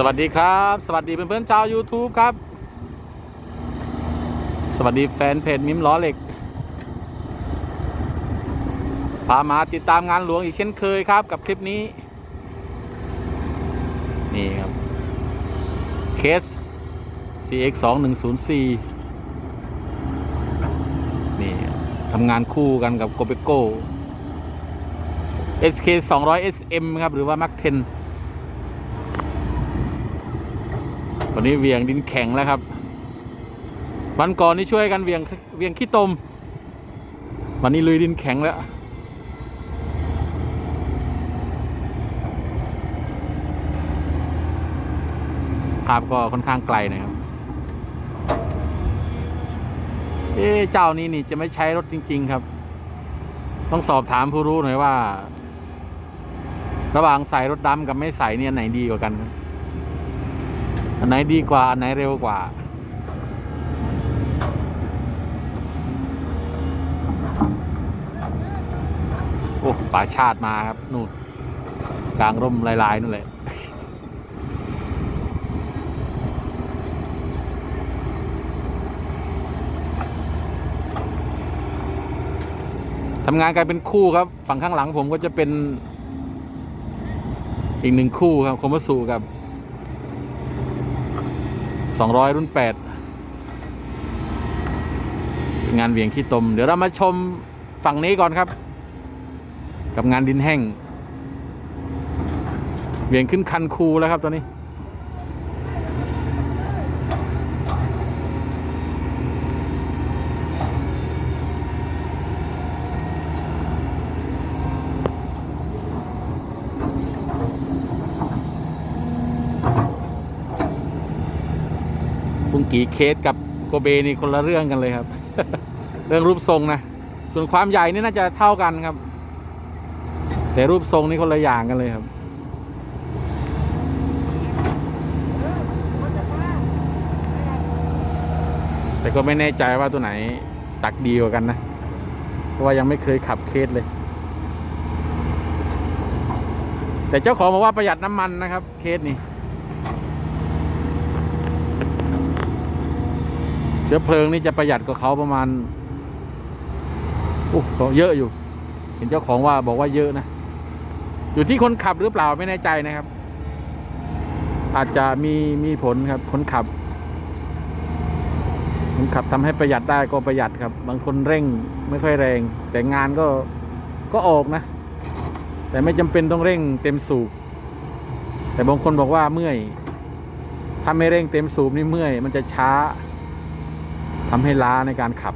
สวัสดีครับ สวัสดีเพื่อนๆชาว YouTube ครับ สวัสดีแฟนเพจมิมล้อเหล็ก พามาติดตามงานหลวงอีกเช่นเคยครับ กับคลิปนี้ นี่ครับ เคส CX 2 1 0 4นี่ทำงานคู่กันกับโกเบโก้ SK 200 SM ครับ หรือว่า Mac 10 วันนี้เวียงดินแข็งแล้วครับ วันก่อนนี่ช่วยกันเวียงเวียงขี้ตม วันนี้ลุยดินแข็งแล้วภาพก็ค่อนข้างไกลนะครับ เอ๊ะเจ้านี้นี่จะไม่ใช้รถจริง ๆ ครับ ต้องสอบถามผู้รู้หน่อยว่า ระหว่างใส่รถดำกับไม่ใส่เนี่ยไหนดีกว่ากันครับ อันไหนดีกว่า อันไหนเร็วกว่า โอ้ป่าชาติมาครับ นู่นกลางร่มลาย ๆนู่นแหละทำงานกันเป็นคู่ครับ ฝั่งข้างหลังผมก็จะเป็น อีกหนึ่งคู่ครับคมวัสุกับ สองร้อยรุ่นแปดงานเวียงขี้ตม เดี๋ยวเรามาชมฝั่งนี้ก่อนครับ กับงานดินแห้ง เวียงขึ้นคันคูแล้วครับตอนนี้ ปุงกีเคสกับโกเบนี่คนละเรื่องกันเลยครับ เรื่องรูปทรงนะ ส่วนความใหญ่นี่น่าจะเท่ากันครับ แต่รูปทรงนี่คนละอย่างกันเลยครับแต่ก็ไม่แน่ใจว่าตัวไหนตักดีกว่ากันนะ เพราะว่ายังไม่เคยขับเคสเลย แต่เจ้าของบอกว่าประหยัดน้ำมันนะครับ เคสนี่ เชื้อเพลิงนี่จะประหยัดกว่าเขาประมาณโอ้เยอะอยู่ เห็นเจ้าของว่าบอกว่าเยอะนะ อยู่ที่คนขับหรือเปล่าไม่แน่ใจนะครับ อาจจะมีมีผลครับ คนขับ คนขับทำให้ประหยัดได้ก็ประหยัดครับ บางคนเร่งไม่ค่อยแรง แต่งานก็ก็ออกนะ แต่ไม่จำเป็นต้องเร่งเต็มสูบแต่บางคนบอกว่าเมื่อย ถ้าไม่เร่งเต็มสูบนี่เมื่อย มันจะช้า ทำให้ล้าในการขับ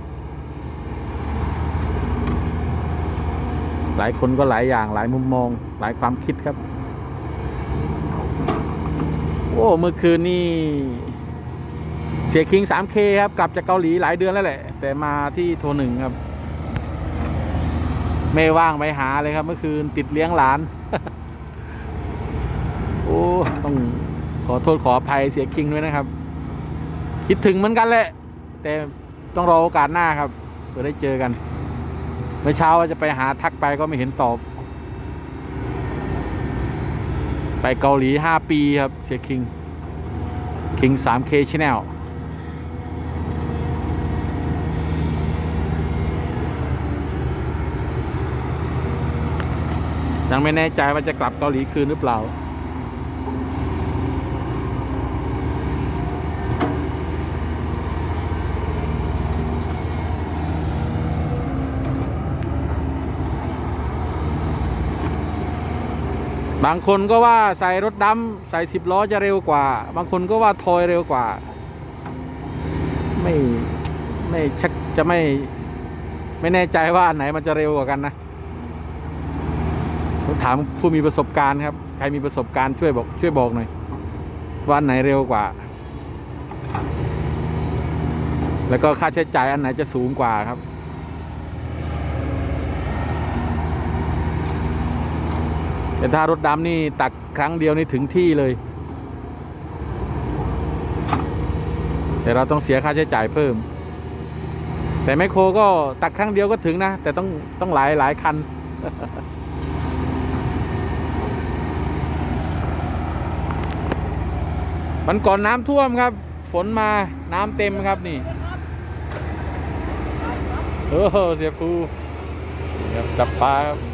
หลายคนก็หลายอย่างหลายมุมมอง หลายความคิดครับ โอ้เมื่อคืนนี่เสียคิง 3K ครับ กลับจากเกาหลีหลายเดือนแล้วแหละ แต่มาที่โทรหนึ่งครับ ไม่ว่างไปหาเลยครับ เมื่อคืนติดเลี้ยงหลาน โอ้ต้องขอโทษขออภัยเสียคิงด้วยนะครับ คิดถึงเหมือนกันแหละ แต่ต้องรอโอกาสหน้าครับเพื่อได้เจอกันเมื่อเช้าจะไปหาทักไปก็ไม่เห็นตอบ ไปเกาหลีห้าปีครับเชียคิง คิง 3K Channel ยังไม่แน่ใจว่าจะกลับเกาหลีคืนหรือเปล่า บางคนก็ว่าใส่รถดำใส่สิบล้อจะเร็วกว่า บางคนก็ว่าทอยเร็วกว่า ไม่ไม่ชักจะไม่ ไม่แน่ใจว่าอันไหนมันจะเร็วกว่ากันนะถามผู้มีประสบการณ์ครับ ใครมีประสบการณ์ช่วยบอก ช่วยบอกหน่อยว่าอันไหนเร็วกว่า แล้วก็ค่าใช้จ่ายอันไหนจะสูงกว่าครับ แต่ถ้ารถดำนี่ตักครั้งเดียวนี่ถึงที่เลย แต่เราต้องเสียค่าใช้จ่ายเพิ่ม แต่แมคโครก็ตักครั้งเดียวก็ถึงนะ แต่ต้องต้องหลายหลายคันมันก่อนน้ำท่วมครับ ฝนมาน้ำเต็มครับนี่โอ้เสียปูจับปลาครับ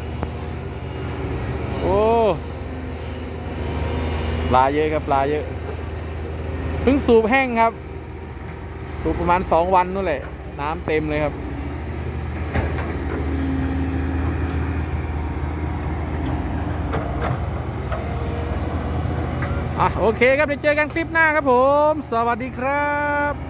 โอ้ปลาเยอะครับปลาเยอะเพิ่งสูบแห้งครับ สูบประมาณสองวันนู่นแหละ น้ำเต็มเลยครับ อะโอเคครับเดี๋ยวเจอกันคลิปหน้าครับผม สวัสดีครับ